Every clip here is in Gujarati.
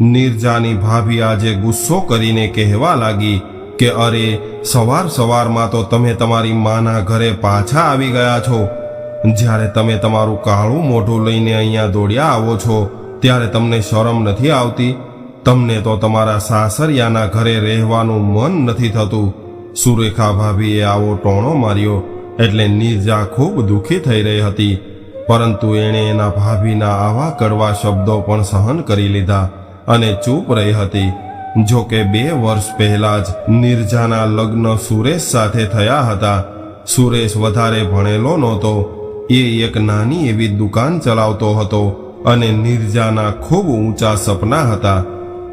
નિર્જાની ભાભી આજે ગુસ્સો કરીને કહેવા લાગી કે, અરે, સવાર સવારમાં તો તમે તમારી માના ઘરે પાછા આવી ગયા છો. જ્યારે તમે તમારું કાળું મોઢું લઈને અહીંયા દોડ્યા આવો છો, ત્યારે તમને શરમ નથી આવતી? તમને તો તમારા સાસરિયાના ઘરે રહેવાનું મન નથી થતું. સુરેખા ભાભીએ આવો ટોણો માર્યો, એટલે નિર્જા ખૂબ દુઃખી થઈ રહી હતી. પરંતુ એણે એના ભાભીના આવા કડવા શબ્દો પણ સહન કરી લીધા. અને ચૂપ રહી હતી. જો કે બે વર્ષ પહેલા જ નિર્જાના લગ્ન સુરેશ સાથે થયા હતા. સુરેશ વધારે ભણેલો નહોતો. એ એક નાની એવી દુકાન ચલાવતો હતો અને નિર્જાના ખૂબ ઊંચા સપના હતા.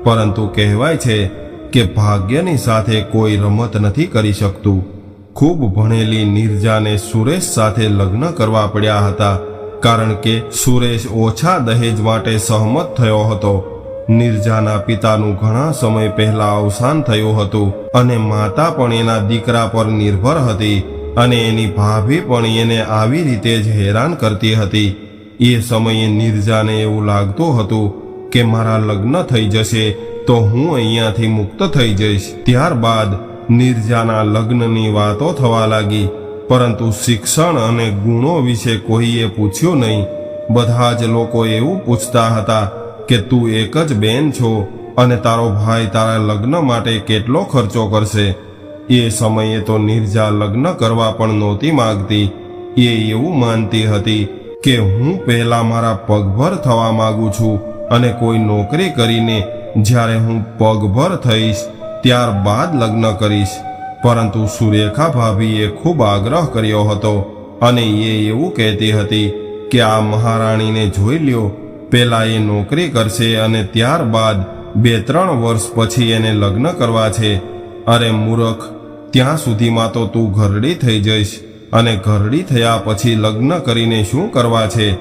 પરંતુ કહેવાય છે કે ભાગ્યની સાથે કોઈ રમત નથી કરી શકતું. ખૂબ ભણેલી નિર્જાને સુરેશ સાથે લગ્ન કરવા પડ્યા હતા. કારણ કે સુરેશ ઓછા દહેજ માટે સહમત થયો હતો. નિર્જાના પિતાનું ઘણા સમય પહેલા અવસાન થયું હતું અને માતા પણ એના દીકરા પર નિર્ભર હતી અને એની ભાભી પણ એને આવી રીતે જ હેરાન કરતી હતી. એ સમયે નિર્જાને એવું લાગતું હતું કે મારા લગ્ન થઈ જશે તો હું અહીંયાથી મુક્ત થઈ જઈશ. ત્યારબાદ નિર્જાના લગ્નની વાતો થવા લાગી, પરંતુ શિક્ષણ અને ગુણો વિશે કોઈએ પૂછ્યું નહીં. બધા જ લોકો એવું પૂછતા હતા કે તું એક જ બેન છો અને તારો ભાઈ તારા લગ્ન માટે કેટલો ખર્ચો કરશે? એ સમયે તો નિર્જા લગ્ન કરવા પણ નહોતી માંગતી. એ એવું માનતી હતી કે હું પહેલા મારા પગભર થવા માંગુ છું અને કોઈ નોકરી કરીને જ્યારે હું પગભર થઈશ ત્યારબાદ લગ્ન કરીશ. પરંતુ સુરેખા ભાભીએ ખૂબ આગ્રહ કર્યો હતો અને એ એવું કહેતી હતી કે આ મહારાણીને જોઈ લ્યો પેલા એ નોકરી કરશે અને ત્યારબાદ બે ત્રણ વર્ષ પછી એને લગ્ન કરવા છે. અરે મૂરખ, ત્યાં સુધીમાં તો તું ઘરડી થઈ જઈશ અને ઘરડી થયા પછી લગ્ન કરીને શું કરવા છે?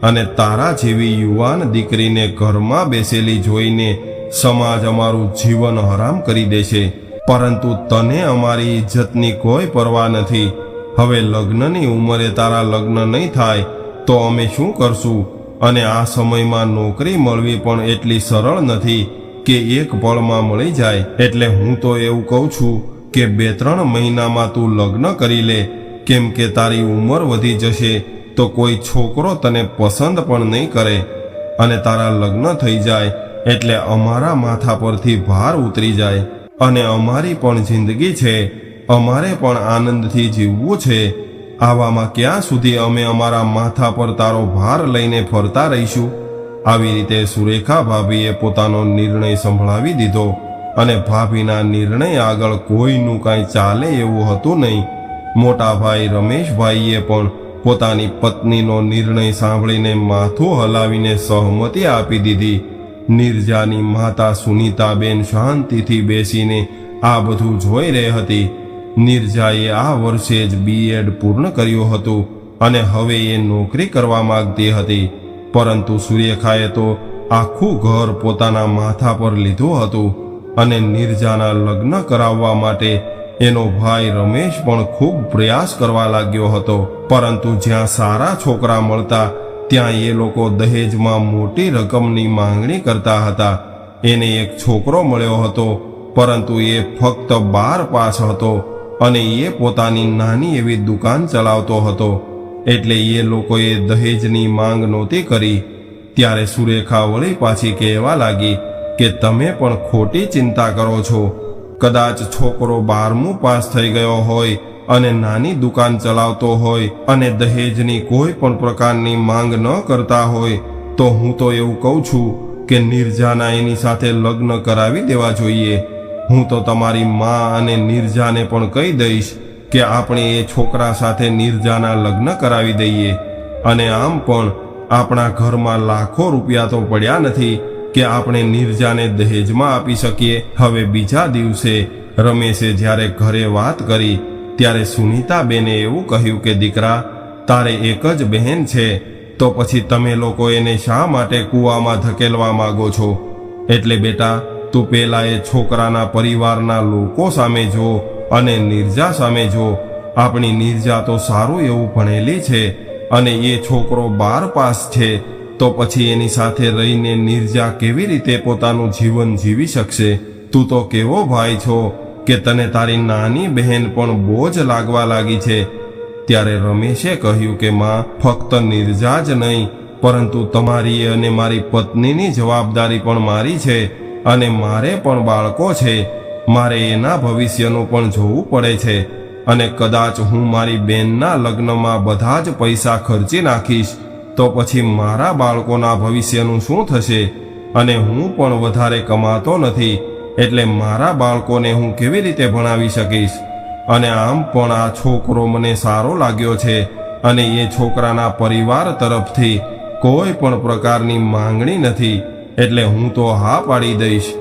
અને તારા જેવી યુવાન દીકરીને ઘરમાં બેસેલી જોઈને સમાજ અમારું જીવન હરામ કરી દેશે. પરંતુ તને અમારી ઇજ્જતની કોઈ પરવા નથી. હવે લગ્નની ઉંમરે તારા લગ્ન નહીં થાય તો અમે શું કરશું? અને આ સમયમાં નોકરી મળવી પણ એટલી સરળ નથી કે એક પળમાં મળી જાય. એટલે હું તો એવું કહું છું કે બે ત્રણ મહિનામાં તું લગ્ન કરી લે. કેમ કે તારી ઉંમર વધી જશે તો કોઈ છોકરો તને પસંદ પણ નહીં કરે અને તારા લગ્ન થઈ જાય એટલે અમારા માથા પરથી ભાર ઉતરી જાય. અને અમારી પણ જિંદગી છે. અમારે પણ આનંદથી જીવવું છે. આવામાં ક્યાં સુધી અમે અમારા માથા પર તારો ભાર લઈને ફરતા રહીશું? આવી રીતે સુરેખા ભાભીએ પોતાનો નિર્ણય સંભળાવી દીધો અને ભાભીના નિર્ણય આગળ કોઈનું કાંઈ ચાલે એવું હતું નહીં. મોટા ભાઈ રમેશભાઈએ પણ પોતાની પત્નીનો નિર્ણય સાંભળીને માથું હલાવીને સહમતિ આપી દીધી. નિર્જાની માતા સુનીતાબેન શાંતિથી બેસીને આ બધું જોઈ રહી હતી. નિર્જાએ આ વર્ષે જ બીએડ પૂર્ણ કર્યું હતું અને હવે એ નોકરી કરવા માંગતી હતી. પરંતુ સુરેખાએ તો આખું ઘર પોતાના માથા પર લીધું હતું અને નિર્જાના લગ્ન કરાવવા માટે એનો ભાઈ રમેશ પણ ખૂબ પ્રયાસ કરવા લાગ્યો હતો. પરંતુ જ્યાં સારા છોકરા મળતા, ત્યાં એ લોકો દહેજમાં મોટી રકમની માંગણી કરતા હતા. એને એક છોકરો મળ્યો હતો, પરંતુ એ ફક્ત બાર પાસ હતો. અને એ પોતાની નાની એવી દુકાન ચલાવતો હતો. એટલે એ લોકોએ દહેજની માંગ નહોતી કરી. ત્યારે સુરેખા વળી પાછી કહેવા લાગી કે તમે પણ ખોટી ચિંતા કરો છો. કદાચ છોકરો બારમું પાસ થઈ ગયો હોય અને નાની દુકાન ચલાવતો હોય અને દહેજની કોઈ પણ પ્રકારની માંગ ન કરતા હોય, તો હું તો એવું કહું છું કે નિર્જાના એની સાથે લગ્ન કરાવી દેવા જોઈએ. હું તો તમારી મા અને નિર્જાને પણ કહી દઈશ કે આપણે એ છોકરા સાથે નિર્જાના લગ્ન કરાવી દઈએ. અને આમ પણ આપણા ઘરમાં લાખો રૂપિયા તો પડ્યા નથી કે આપણે નિર્જાને દહેજમાં આપી શકીએ. હવે બીજા દિવસે રમેશે જ્યારે ઘરે વાત કરી, ત્યારે સુનીતાબેને એવું કહ્યું કે, દીકરા, તારે એક જ બહેન છે, તો પછી તમે લોકો એને શા માટે કૂવામાં ધકેલવા માગો છો? એટલે બેટા તું પેલા એ છોકરાના પરિવારના લોકો સામે જો અને નિર્જા સામે જો. આપણી નિર્જા તો સારું એવું ભણેલી છે અને એ છોકરો બાર પાસ છે, તો પછી એની સાથે રહીને નિર્જા કેવી રીતે પોતાનું જીવન જીવી શકશે? તું તો કેવો ભાઈ છો કે તને તારી નાની બહેન પણ બોજ લાગવા લાગી છે? ત્યારે રમેશે કહ્યું કે, માં, ફક્ત નિર્જા જ નહીં, પરંતુ તમારી અને મારી પત્નીની જવાબદારી પણ મારી છે. અને મારે પણ બાળકો છે. મારે એના ભવિષ્યનું પણ જોવું પડે છે. અને કદાચ હું મારી બેનના લગ્નમાં બધા જ પૈસા ખર્ચી નાખીશ, તો પછી મારા બાળકોના ભવિષ્યનું શું થશે? અને હું પણ વધારે કમાતો નથી, એટલે મારા બાળકોને હું કેવી રીતે ભણાવી શકીશ? અને આમ પણ આ છોકરો મને સારો લાગ્યો છે, અને એ છોકરાના પરિવાર તરફથી કોઈ પણ પ્રકારની માંગણી નથી. એટલે હું તો હા પાડી દઈશ.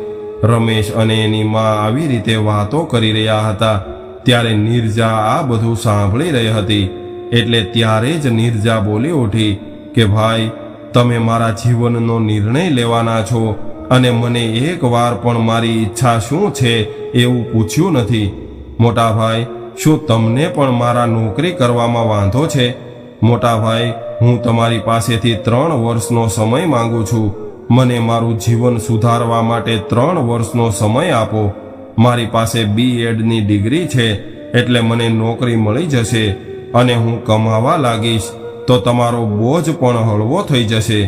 રમેશ અને એની માં આવી રીતે વાતો કરી રહ્યા હતા. ત્યારે નિર્જા આ બધું સાંભળી રહી હતી. એટલે ત્યારે જ નિર્જા બોલી ઉઠી કે, ભાઈ, તમે મારા જીવનનો નિર્ણય લેવાના છો અને મને એક વાર પણ મારી ઈચ્છા શું છે એવું પૂછ્યું નથી. મોટા ભાઈ, શું તમને પણ મારા નોકરી કરવામાં વાંધો છે? મોટા ભાઈ, હું તમારી પાસેથી ત્રણ વર્ષનો સમય માંગુ છું. મને મારું જીવન સુધારવા માટે ત્રણ વર્ષનો સમય આપો. મારી પાસે બી એડની ડિગ્રી છે, એટલે મને નોકરી મળી જશે અને હું કમાવા લાગીશ. તો તમારો બોજ પણ હળવો થઈ જશે.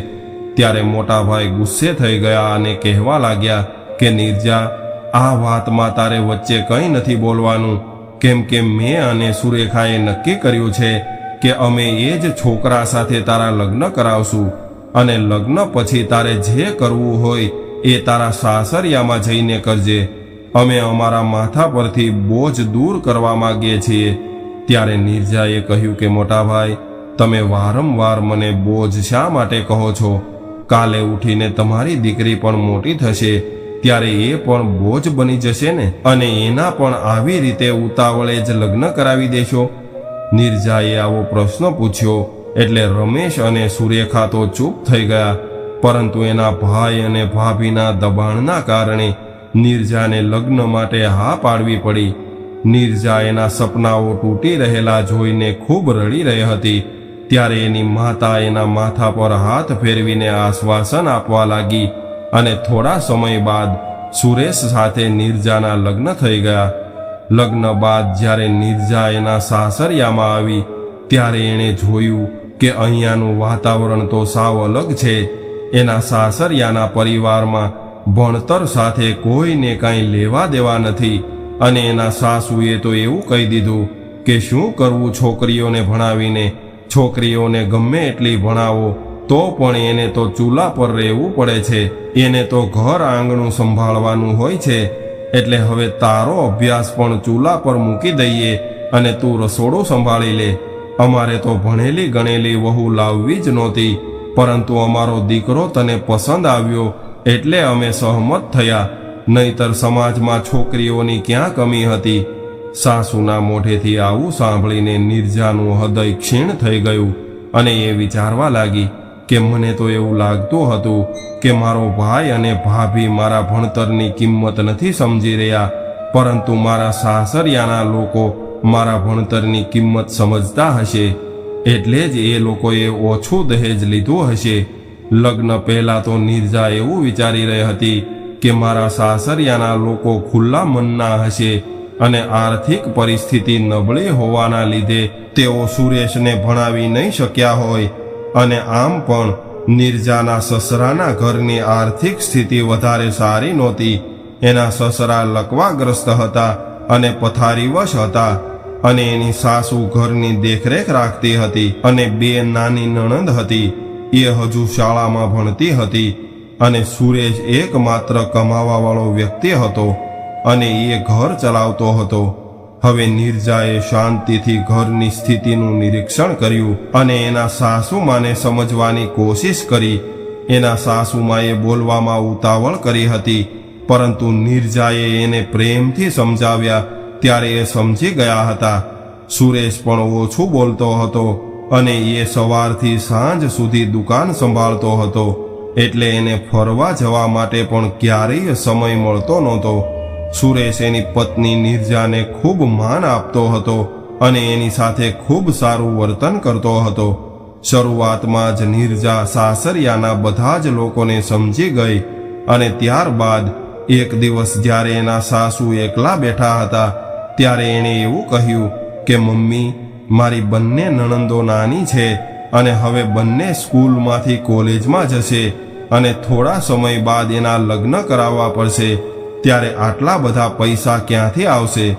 ત્યારે મોટા ભાઈ ગુસ્સે થઈ ગયા અને કહેવા લાગ્યા કે, નિર્જા, આ વાતમાં તારે વચ્ચે કંઈ નથી બોલવાનું. કેમ કે મેં અને સુરેખાએ નક્કી કર્યું છે કે અમે એ જ છોકરા સાથે તારા લગ્ન કરાવશું. અને લગ્ન પછી તારે જે કરવું હોય એ તારા સાસરિયામાં જઈને કરજે. અમે અમારા માથા પરથી બોજ દૂર કરવા માગીએ છીએ. ત્યારે નિર્જાએ કહ્યું કે, મોટા ભાઈ, તમે વારંવાર મને બોજ શા માટે કહો છો? કાલે ઉઠીને તમારી દીકરી પણ મોટી થશે, ત્યારે એ પણ બોજ બની જશે ને? અને એના પણ આવી રીતે ઉતાવળે જ લગ્ન કરાવી દેશો? નિર્જાએ આવો પ્રશ્ન પૂછ્યો. એટલે રમેશ અને સુરેખા તો ચૂપ થઈ ગયા. પરંતુ એના ભાઈ અને ભાભીના દબાણના કારણે નિર્જાને લગ્ન માટે હા પાડવી પડી. નિર્જા એના સપનાઓ તૂટી રહેલા જોઈને ખૂબ રડી રહી હતી. ત્યારે એની માતા એના માથા પર હાથ ફેરવીને આશ્વાસન આપવા લાગી અને થોડા સમય બાદ સુરેશ સાથે નિર્જાના લગ્ન થઈ ગયા. લગ્ન બાદ જ્યારે નિર્જા એના સાસરિયામાં આવી ત્યારે એણે જોયું કે અહીંયાનું વાતાવરણ તો સાવ અલગ છે. એના સાસરિયાના પરિવારમાં ભણતર સાથે કોઈને કાંઈ લેવા દેવા નથી અને એના સાસુએ તો એવું કહી દીધું કે શું કરવું છોકરીઓને ભણાવીને? છોકરીઓને ગમે એટલી ભણાવો, તો પણ એને તો ચૂલા પર રહેવું પડે છે. એને તો ઘર આંગણું સંભાળવાનું હોય છે. એટલે હવે તારો અભ્યાસ પણ ચૂલા પર મૂકી દઈએ અને તું રસોડું સંભાળી લે. અમારે તો ભણેલી ગણેલી વહુ લાવવી જ નહોતી, પરંતુ અમારો દીકરો તને પસંદ આવ્યો એટલે અમે સહમત થયા. નહીતર સમાજમાં છોકરીઓની ક્યાં કમી હતી? સાસુના મોઢેથી આવું સાંભળીને નિર્જાનું હૃદય ક્ષીણ થઈ ગયું અને એ વિચારવા લાગી કે મને તો એવું લાગતું હતું કે મારો ભાઈ અને ભાભી મારા ભણતરની કિંમત નથી સમજી રહ્યા, પરંતુ મારા સાસરિયાના લોકો મારા ભણતરની કિંમત સમજતા હશે, એટલે જ એ લોકોએ ઓછું દહેજ લીધું હશે. લગ્ન પહેલાં તો નિર્જા એવું વિચારી રહી હતી કે મારા સાસરિયાના લોકો ખુલ્લા મનના હશે અને આર્થિક પરિસ્થિતિ નબળી હોવાના લીધે તેઓ સુરેશને ભણાવી નહીં શક્યા હોય. અને આમ પણ નિર્જાના સસરાના ઘરની આર્થિક સ્થિતિ વધારે સારી નહોતી. એના સસરા લકવાગ્રસ્ત હતા અને પથારીવશ હતા. અને એની સાસુ ઘરની દેખરેખ રાખતી હતી અને બે નાની નણંદ હતી. એ હજુ શાળામાં ભણતી હતી અને સુરેશ એકમાત્ર કમાવાવાળો વ્યક્તિ હતો અને એ ઘર ચલાવતો હતો. હવે નિર્જાએ શાંતિથી ઘરની સ્થિતિનું નિરીક્ષણ કર્યું અને એના સાસુમાને સમજવાની કોશિશ કરી. એના સાસુમાએ બોલવામાં ઉતાવળ કરી હતી, પરંતુ નિર્જાએ એને પ્રેમથી સમજાવ્યા ત્યારે એ સમજી ગયા હતા. સુરેશ પણ ઓછું બોલતો હતો અને એ સવારથી સાંજ સુધી દુકાન સંભાળતો હતો. એટલે એને ફરવા જવા માટે પણ ક્યારેય સમય મળતો નહોતો. સુરેશ એની પત્ની નિર્જાને ખૂબ માન આપતો હતો અને એની સાથે ખૂબ સારું વર્તન કરતો હતો. શરૂઆતમાં જ નિર્જા સાસરિયાના બધા જ લોકોને સમજી ગઈ અને ત્યારબાદ એક દિવસ જ્યારે એના સાસુ એકલા બેઠા હતા ત્યારે એણે એવું કહ્યું કે, મમ્મી, મારી બંને નણંદો નાની છે અને હવે બંને સ્કૂલમાંથી કોલેજમાં જશે અને થોડા સમય બાદ એના લગ્ન કરાવવા પડશે. ત્યારે આટલા બધા પૈસા ક્યાંથી આવશે?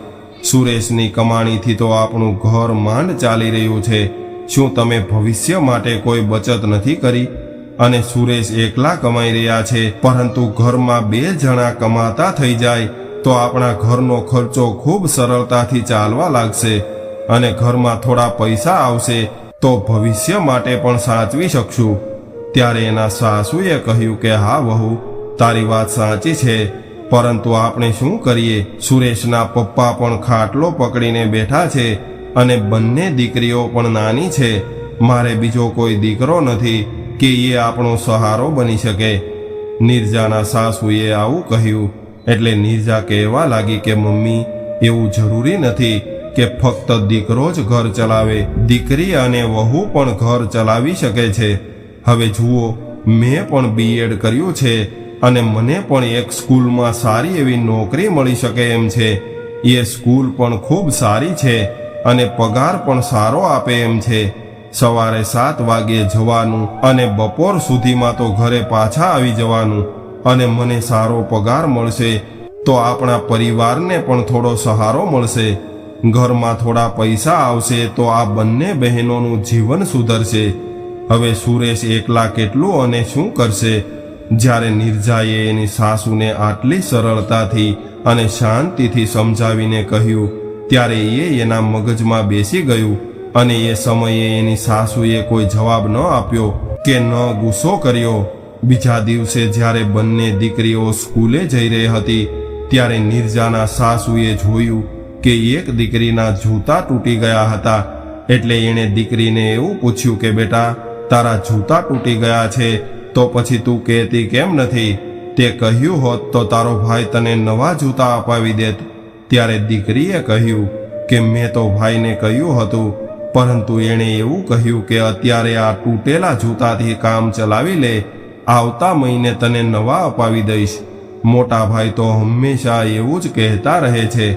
સુરેશની કમાણીથી તો આપણું ઘર માંડ ચાલી રહ્યું છે. શું તમે ભવિષ્ય માટે કોઈ બચત નથી કરી? અને સુરેશ એકલા કમાઈ રહ્યા છે, પરંતુ ઘરમાં બે જણા કમાતા થઈ જાય તો આપણા ઘરનો ખર્ચો ખૂબ સરળતાથી ચાલવા લાગશે અને ઘરમાં થોડા પૈસા આવશે તો ભવિષ્ય માટે પણ સાચવી શકશું. ત્યારે એના સાસુએ કહ્યું કે, હા વહુ, તારી વાત સાચી છે, પરંતુ આપણે શું કરીએ? સુરેશના પપ્પા પણ ખાટલો પકડીને બેઠા છે અને બંને દીકરીઓ પણ નાની છે. મારે બીજો કોઈ દીકરો નથી કે એ આપણો સહારો બની શકે. નિર્જાના સાસુએ આવું કહ્યું. એટલે નિર્જા કહેવા લાગી કે, મમ્મી, એવું જરૂરી નથી કે ફક્ત દીકરો જ ઘર ચલાવે. દીકરી અને વહુ પણ ઘર ચલાવી શકે છે. હવે જુઓ, મેં પણ બીએડ કર્યું છે અને મને પણ એક સ્કૂલમાં સારી એવી નોકરી મળી શકે એમ છે. એ સ્કૂલ પણ ખૂબ સારી છે અને પગાર પણ સારો આપે એમ છે. સવારે સાત વાગ્યે જવાનું અને બપોર સુધીમાં તો ઘરે પાછા આવી જવાનું. અને મને સારો પગાર મળશે, તો આપણા પરિવારને પણ થોડો સહારો મળશે. ઘરમાં થોડા પૈસા આવશે, તો આ બંને બહેનોનું જીવન સુધરશે. હવે સુરેશ એકલા કેટલું અને શું કરશે? જ્યારે નિર્જાએ એની સાસુને આટલી સરળતાથી અને શાંતિથી સમજાવીને કહ્યું, ત્યારે એ એના મગજમાં બેસી ગયું અને એ સમયે એની સાસુએ કોઈ જવાબ ન આપ્યો કે ન ગુસ્સો કર્યો. બીજા દિવસે જ્યારે બંને દીકરીઓ સ્કૂલે જઈ રહી હતી, ત્યારે નિર્જાના સાસુએ જોયું કે એક દીકરીના જૂતા તૂટી ગયા હતા. એટલે એણે દીકરીને એવું પૂછ્યું કે, બેટા, તારા જૂતા તૂટી ગયા છે, તો પછી તું કહેતી કેમ નથી? તે કહ્યું હોત તો તારો ભાઈ તને નવા જૂતા અપાવી દેત. ત્યારે દીકરીએ કહ્યું કે, મેં તો ભાઈને કહ્યું હતું, પરંતુ એણે એવું કહ્યું કે, અત્યારે આ તૂટેલા જૂતાથી કામ ચલાવી લે આવતા મહિને તને નવા અપાવી દઈશ. મોટા ભાઈ તો હંમેશા એવું જ કહેતા રહે છે.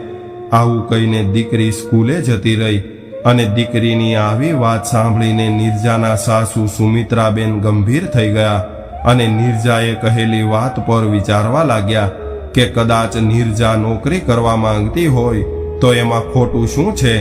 આવું કહીને દીકરી સ્કૂલે જતી રહી અને દીકરીની આવી વાત સાંભળીને નિર્જાના સાસુ સુમિત્રાબેન ગંભીર થઈ ગયા અને નિર્જાએ કહેલી વાત પર વિચારવા લાગ્યા કે કદાચ નિર્જા નોકરી કરવા માંગતી હોય તો એમાં ખોટું શું છે?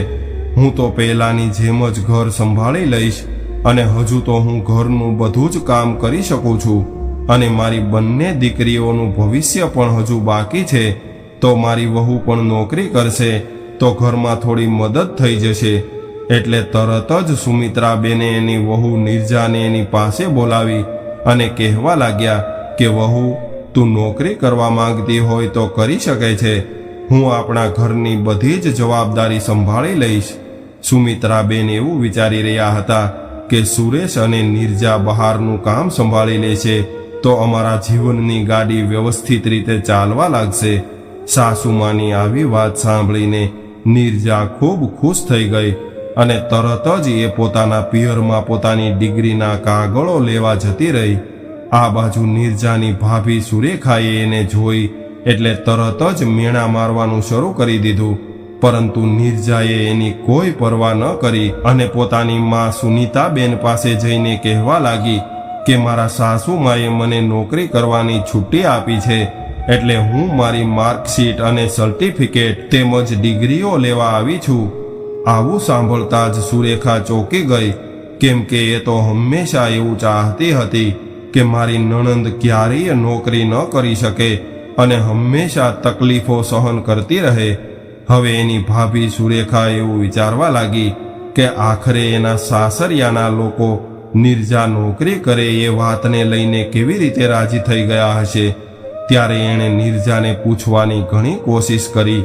હું તો પહેલાની જેમ જ ઘર સંભાળી લઈશ. અને હજુ તો હું ઘરનું બધું જ કામ કરી શકું છું. અને મારી બંને દીકરીઓનું ભવિષ્ય પણ હજુ બાકી છે. તો મારી વહુ પણ નોકરી કરશે, તો ઘરમાં થોડી મદદ થઈ જશે. એટલે તરત જ સુમિત્રાબેને એની વહુ નિર્જાને એની પાસે બોલાવી અને કહેવા લાગ્યા કે, વહુ, તું નોકરી કરવા માંગતી હોય તો કરી શકે છે. હું આપણા ઘરની બધી જ જવાબદારી સંભાળી લઈશ. સુમિત્રાબેન એવું વિચારી રહ્યા હતા કે સુરેશ અને નિર્જા બહારનું કામ સંભાળી લે છે, તો અમારા જીવનની ગાડી વ્યવસ્થિત રીતે ચાલવા લાગશે. સાસુમાની આવી વાત સાંભળીને નિર્જા ખૂબ ખુશ થઈ ગઈ અને તરત જ એ પોતાના પિયરમાં પોતાની ડિગ્રીના કાગળો લેવા જતી રહી. આ બાજુ નિર્જાની ભાભી સુરેખાએ એને જોઈ એટલે તરત જ મેણા મારવાનું શરૂ કરી દીધું. પરંતુ નિર્જાએ એની કોઈ પરવા ન કરી અને પોતાની માં સુનીતાબેન પાસે જઈને કહેવા લાગી કે મારા સાસુમાએ મને નોકરી કરવાની છુટ્ટી આપી છે એટલે હું મારી માર્કશીટ અને સર્ટિફિકેટ તેમજ ડિગ્રીઓ લેવા આવી છું. આવું સાંભળતા જ સુરેખા ચોંકી ગઈ, કેમ કે એ તો હંમેશા એવું ચાહતી હતી કે મારી નણંદ ક્યારેય નોકરી ન કરી શકે અને હંમેશા તકલીફો સહન કરતી રહે. હવે એની ભાભી સુરેખા એવું વિચારવા લાગી કે આખરે એના સાસરિયાના લોકો નિર્જા નોકરી કરે એ વાતને લઈને કેવી રીતે રાજી થઈ ગયા હશે? ત્યારે એણે નિર્જાને પૂછવાની ઘણી કોશિશ કરી,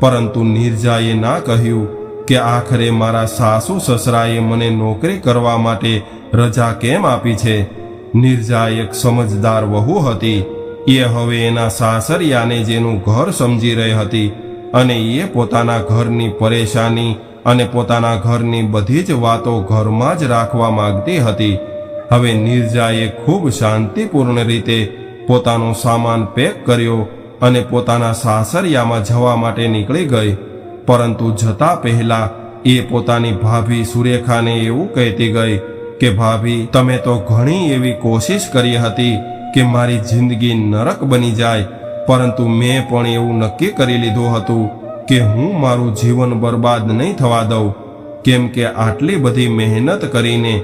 પરંતુ નિર્જાએ ના કહ્યું કે આખરે મારા સાસુ સસરાએ મને નોકરી કરવા માટે રજા કેમ આપી છે? નિર્જા એક સમજદાર વહુ હતી. એ હવે એના સાસરિયાને જેનું ઘર સમજી રહી હતી. અને એ પોતાના ઘરની પરેશાની અને પોતાના ઘરની બધી જ વાતો ઘરમાં જ રાખવા માંગતી હતી. હવે નિર્જાએ ખૂબ શાંતિપૂર્ણ રીતે પોતાનો સામાન પેક કર્યો અને પોતાના સાસરિયામાં જવા માટે નીકળી ગઈ. પરંતુ જતા પહેલા એ પોતાની ભાભી સુરેખાને એવું કહેતી ગઈ કે, ભાભી, તમે તો ઘણી એવી કોશિશ કરી હતી કે મારી જિંદગી નરક બની જાય પરંતુ મેં પણ એવું નક્કી કરી લીધું હતું કે હું મારું જીવન બરબાદ નહીં થવા દઉં, કેમ કે આટલી બધી મહેનત કરીને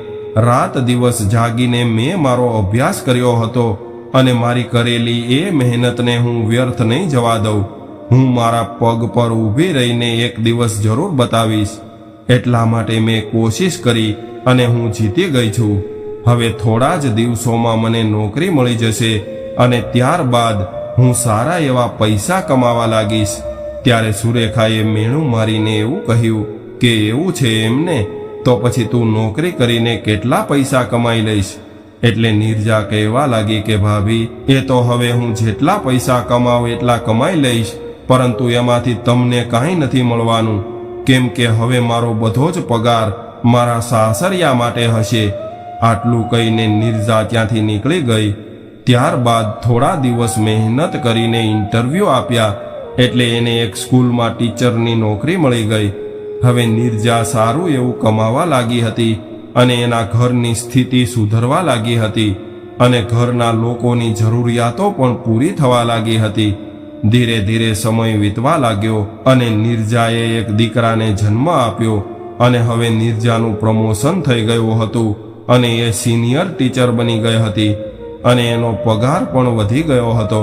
રાત દિવસ જાગીને મેં મારો અભ્યાસ કર્યો હતો અને મારી કરેલી એ મહેનતને હું વ્યર્થ નહીં જવા દઉં. હું મારા પગ પર ઊભી રહીને એક દિવસ જરૂર બતાવીશ. એટલા માટે મેં કોશિશ કરી અને હું જીતી ગઈ છું. હવે થોડા જ દિવસોમાં મને નોકરી મળી જશે અને ત્યારબાદ હું સારા એવા પૈસા કમાવા લાગીશ. ત્યારે સુરેખાએ મેણું મારીને એવું કહ્યું કે એવું છે એમને, તો પછી તું નોકરી કરીને કેટલા પૈસા કમાઈ લઈશ? એટલે નિર્જા કહેવા લાગી કે, ભાભી, એ તો હવે હું જેટલા પૈસા કમાવું એટલા કમાઈ લઈશ, પરંતુ એમાંથી તમને કાંઈ નથી મળવાનું. કેમ કે હવે મારો બધો જ પગાર મારા સાસરિયા માટે હશે. આટલું કહીને નિર્જા ત્યાંથી નીકળી ગઈ. ત્યારબાદ થોડા દિવસ મહેનત કરીને ઇન્ટરવ્યૂ આપ્યા એટલે એને એક સ્કૂલમાં ટીચરની નોકરી મળી ગઈ. હવે નિર્જા સારું એવું કમાવા લાગી હતી અને એના ઘરની સ્થિતિ સુધરવા લાગી હતી અને ઘરના લોકોની જરૂરિયાતો પણ પૂરી થવા લાગી હતી. ધીરે ધીરે સમય વીતવા લાગ્યો અને નિર્જાએ એક દીકરાને જન્મ આપ્યો અને હવે નિર્જાનું પ્રમોશન થઈ ગયું હતું અને એ સિનિયર ટીચર બની ગઈ હતી. અને એનો પગાર પણ વધી ગયો હતો.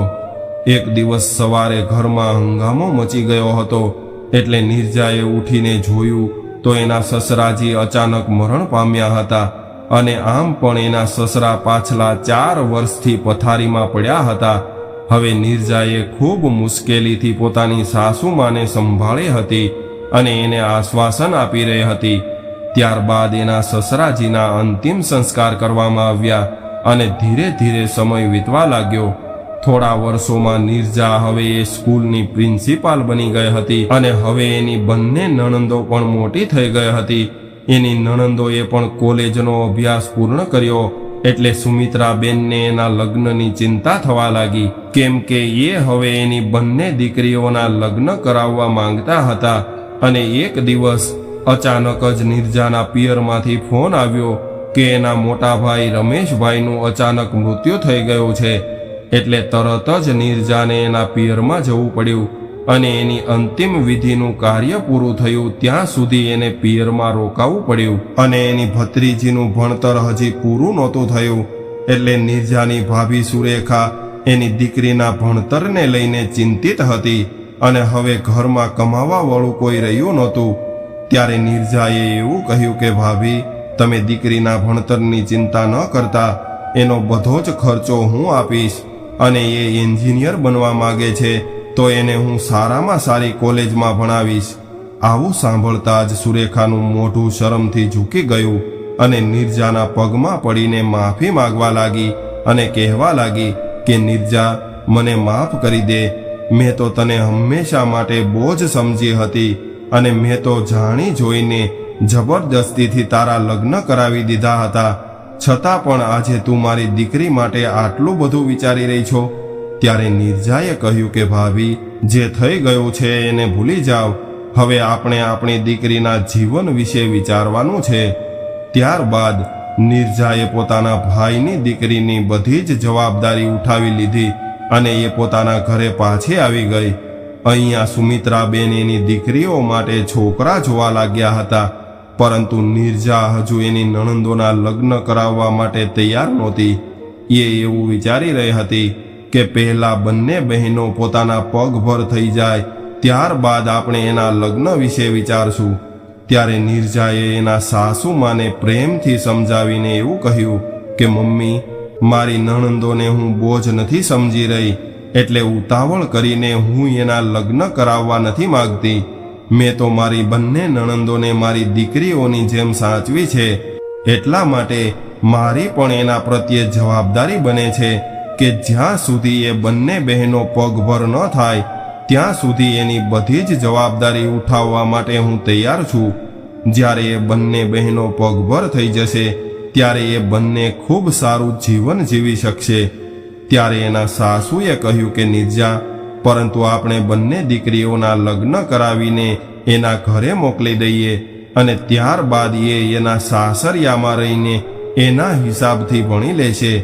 એક દિવસ સવારે ઘરમાં હંગામો મચી ગયો હતો, એટલે નિર્જાએ ઉઠીને જોયું તો એના સસરાજી અચાનક મરણ પામ્યા હતા અને આમ પણ એના સસરા પાછલા ચાર વર્ષથી પથારીમાં પડ્યા હતા. હવે નિર્જાએ ખૂબ મુશ્કેલીથી પોતાની સાસુમાને સંભાળી હતી અને એને આશ્વાસન આપી રહી હતી. ત્યારબાદ એના સસરાજીના અંતિમ સંસ્કાર કરવામાં આવ્યા અને ધીરે ધીરે સમય વીતવા લાગ્યો. થોડા વર્ષોમાં નિર્જા હવે એ સ્કૂલની પ્રિન્સિપાલ બની ગઈ હતી અને હવે એની બંને નણંદો પણ મોટી થઈ ગઈ હતી. એની નણંદોએ પણ કોલેજનો અભ્યાસ પૂર્ણ કર્યો એટલે સુમિત્રાબેનને એના લગ્નની ચિંતા થવા લાગી. કેમ કે એ હવે એની બંને દીકરીઓના લગ્ન કરાવવા માંગતા હતા અને એક દિવસ અચાનક જ નિર્જાના પિયરમાંથી ફોન આવ્યો કે એના મોટા ભાઈ રમેશભાઈનું અચાનક મૃત્યુ થઈ ગયું છે, એટલે તરત જ નિર્જાને એના પિયરમાં જવું પડ્યું અને એની અંતિમ વિધિનું કાર્ય પૂરું થયું. ત્યાં સુધી એને પિયરમાં રોકાવું પડ્યું અને એની ભત્રીજીનું ભણતર હજી પૂરું નહોતું થયું, એટલે નિર્જાની ભાભી સુરેખા એની દીકરીના ભણતરને લઈને ચિંતિત હતી અને હવે ઘરમાં કમાવા વાળું કોઈ રહ્યું નહોતું. ત્યારે નિર્જાએ એવું કહ્યું કે, ભાભી તમે દીકરીના ભણતરની ચિંતા ન કરતા, એનો બધો જ ખર્ચો હું આપીશ. અને એ એન્જિનિયર બનવા માગે છે, તો એને હું સારામાં સારી કોલેજમાં ભણાવીશ. આવું સાંભળતા જ સુરેખાનું મોઢું શરમથી ઝૂકી ગયું અને નિર્જાના પગમાં પડીને માફી માંગવા લાગી અને કહેવા લાગી કે, નિર્જા, મને માફ કરી દે. મેં તો તને હંમેશા માટે બોજ સમજી હતી અને મેં તો જાણી જોઈને જબરદસ્તીથી તારા લગ્ન કરાવી દીધા હતા. છતાં પણ આજે તું મારી દીકરી માટે આટલું બધું વિચારી રહી છો. ત્યારે નિર્જાએ કહ્યું કે, ભાભી, જે થઈ ગયું છે એને ભૂલી જાઓ. હવે આપણે આપણી દીકરીના જીવન વિશે વિચારવાનું છે. ત્યારબાદ નિર્જાએ પોતાના ભાઈની દીકરીની બધી જ જવાબદારી ઉઠાવી લીધી અને એ પોતાના ઘરે પાછી આવી ગઈ. અહીંયા સુમિત્રાબેન એની દીકરીઓ માટે છોકરા જોવા લાગ્યા હતા. પરંતુ નિર્જા હજુ એની નણંદોના લગ્ન કરાવવા માટે તૈયાર નહોતી. એ એવું વિચારી રહી હતી કે પહેલા બંને બહેનો પોતાના પગભર થઈ જાય, ત્યારબાદ આપણે એના લગ્ન વિશે વિચારશું. ત્યારે નિર્જાએ એના સાસુમાને પ્રેમથી સમજાવીને એવું કહ્યું કે, મમ્મી, મારી નણંદોને હું બોજ નથી સમજી રહી, એટલે ઉતાવળ કરીને હું એના લગ્ન કરાવવા નથી માગતી. મેં તો મારી બંને નણંદોને મારી દીકરીઓની જેમ સાચવી છે. એટલા માટે મારી પણ એના પ્રત્યે જવાબદારી બને છે કે જ્યાં સુધી એ બંને બહેનો પગભર ન થાય, ત્યાં સુધી એની બધી જ જવાબદારી ઉઠાવવા માટે હું તૈયાર છું. જ્યારે એ બંને બહેનો પગભર થઈ જશે, ત્યારે એ બંને ખૂબ સારું જીવન જીવી શકશે. ત્યારે એના સાસુએ કહ્યું કે, નિર્જા પરંતુ આપણે બંને દીકરીઓના લગ્ન કરાવીને એના ઘરે મોકલી દઈએ અને ત્યારબાદ એ એના સાસરિયામાં રહીને એના હિસાબથી ભણી લેશે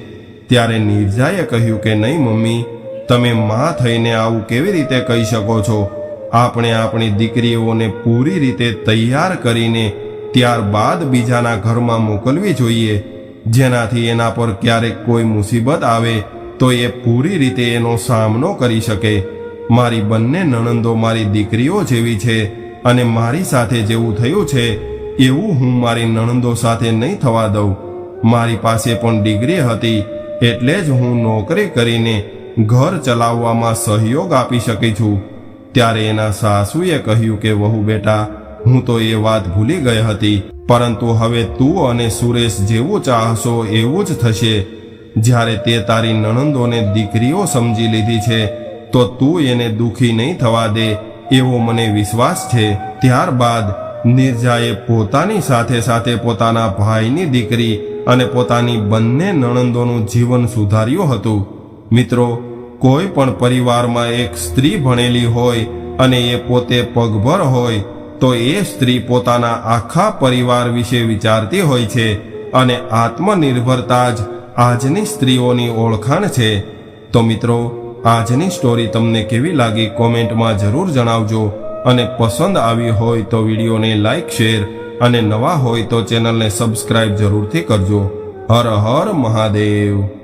ત્યારે નિર્જાએ કહ્યું કે, નહીં, મમ્મી, તમે માં થઈને આવું કેવી રીતે કહી શકો છો? આપણે આપણી દીકરીઓને પૂરી રીતે તૈયાર કરીને ત્યારબાદ બીજાના ઘરમાં મોકલવી જોઈએ. જેનાથી એના પર ક્યારેક કોઈ મુસીબત આવે તો એ પૂરી રીતે એનો સામનો કરી શકે. મારી બંને નણંદો મારી દીકરીઓ જેવી છે અને મારી સાથે જેવું થયું છે, એવું હું મારી નણંદો સાથે નહીં થવા દઉં. મારી પાસે પણ ડિગ્રી હતી, એટલે જ હું નોકરી કરીને ઘર ચલાવવામાં સહયોગ આપી શકી છું. ત્યારે એના સાસુએ કહ્યું કે, વહુ બેટા, હું તો એ વાત ભૂલી ગઈ હતી, પરંતુ હવે તું અને સુરેશ જેવું ચાહશો એવું જ થશે. જ્યારે તે તારી નણંદોને દીકરીઓ સમજી લીધી છે, તો તું એને દુખી નહીં થવા દે, એવો મને વિશ્વાસ છે. ત્યારબાદ નિર્જાએ પોતાની સાથે સાથે પોતાના ભાઈની દીકરી અને પોતાની બંને નણંદોનું જીવન સુધાર્યું હતું. મિત્રો, કોઈ પણ પરિવારમાં એક સ્ત્રી ભણેલી હોય અને એ પોતે પગભર હોય, તો એ સ્ત્રી પોતાના આખા પરિવાર વિશે વિચારતી હોય છે અને આત્મનિર્ભરતા જ આજની સ્ત્રીઓની ઓળખાણ છે. તો મિત્રો, આજની સ્ટોરી તમને કેવી લાગી કોમેન્ટમાં જરૂર જણાવજો અને પસંદ આવી હોય તો વિડીયોને લાઈક શેર અને નવા હોય તો ચેનલને સબસ્ક્રાઇબ જરૂરથી કરજો. હર હર મહાદેવ.